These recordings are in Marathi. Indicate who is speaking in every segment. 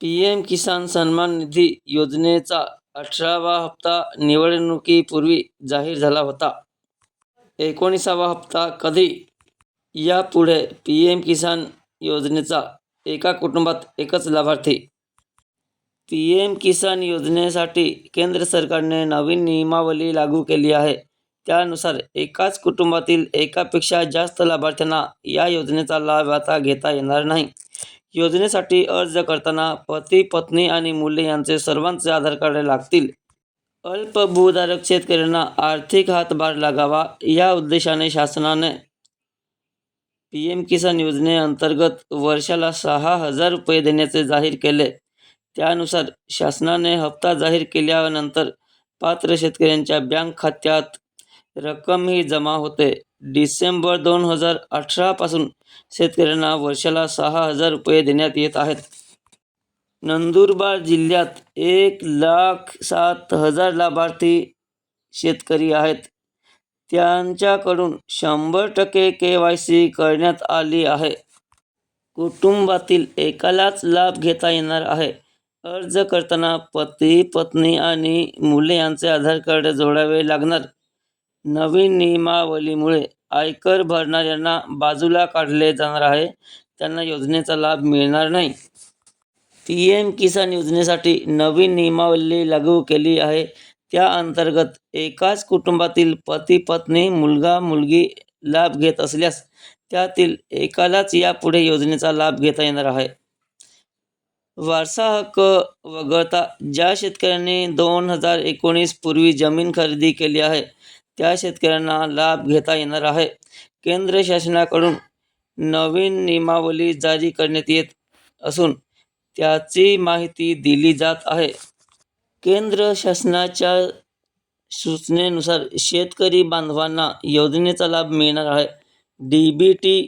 Speaker 1: पीएम किसान सन्मान निधी योजनेचा अठरावा हप्ता निवडणुकीपूर्वी जाहीर झाला होता. एकोणीसावा हप्ता कधी? यापुढे पी एम किसान योजनेचा एका कुटुंबात एकच लाभार्थी! पी एम किसान योजनेसाठी केंद्र सरकारने नवीन नियमावली लागू केली आहे. त्यानुसार एकाच कुटुंबातील एकापेक्षा जास्त लाभार्थ्यांना या योजनेचा लाभ आता घेता येणार नाही. योजनेसाठी अर्ज करताना पती, पत्नी आणि मुले यांचे सर्वांचे आधार कार्ड लागतील. अल्पभूधारक शेतकऱ्यांना आर्थिक हातभार लागावा, या उद्देशाने शासनाने पी एम किसान योजनेअंतर्गत वर्षाला सहा हजार रुपये देण्याचे जाहीर केले. त्यानुसार शासनाने हप्ता जाहीर केल्यानंतर पात्र शेतकऱ्यांच्या बँक खात्यात रक्कमही जमा होते. डिसेंबर दोन हजार अठरापासून शेतकऱ्यांना वर्षाला सहा हजार रुपये देण्यात येत आहेत. नंदुरबार जिल्ह्यात एक लाख सात हजार लाभार्थी शेतकरी आहेत. त्यांच्याकडून शंभर टक्के के वाय सी करण्यात आली आहे. कुटुंबातील एकालाच लाभ घेता येणार आहे. अर्ज करताना पती, पत्नी आणि मुले यांचे आधार कार्ड जोडावे लागणार. नवीन नियमावलीमुळे आयकर भरणाऱ्यांना बाजूला काढले जाणार आहे. त्यांना योजनेचा लाभ मिळणार नाही. पी एम किसान योजनेसाठी नवीन नियमावली लागू केली आहे. त्या अंतर्गत एकाच कुटुंबातील पती, पत्नी, मुलगा, मुलगी लाभ घेत असल्यास त्यातील एकालाच यापुढे योजनेचा लाभ घेता येणार आहे. वारसा हक्क वगळता ज्या शेतकऱ्यांनी दोन हजार एकोणीस पूर्वी जमीन खरेदी केली आहे, त्या शेतकऱ्यांना लाभ घेता येणार आहे. केंद्र शासनाकडून नवीन नियमावली जारी करण्यात येत असून त्याची माहिती दिली जात आहे. केंद्र शासनाच्या सूचनेनुसार शेतकरी बांधवांना योजनेचा लाभ मिळणार आहे. डी बी टी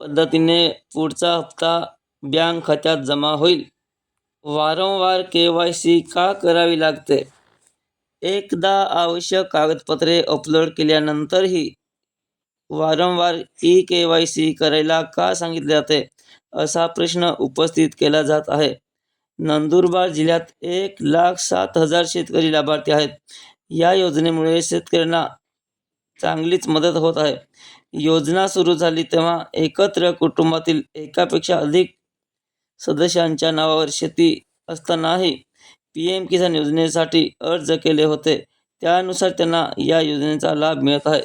Speaker 1: पद्धतीने पुढचा हप्ता बँक खात्यात जमा होईल. वारंवार के वाय सी का करावी लागते? एकदा आवश्यक कागदपत्रे अपलोड केल्यानंतरही वारंवार ई के वाय सी करायला का सांगितले जाते, असा प्रश्न उपस्थित केला जात आहे. नंदुरबार जिल्ह्यात एक लाख सात हजार शेतकरी लाभार्थी आहेत. या योजनेमुळे शेतकऱ्यांना चांगलीच मदत होत आहे. योजना सुरू झाली तेव्हा एकत्र कुटुंबातील एकापेक्षा अधिक सदस्यांच्या नावावर शेती असतानाही पीएम किसान योजनेसाठी अर्ज केले होते. त्यानुसार त्यांना या योजनेचा लाभ मिळत आहे.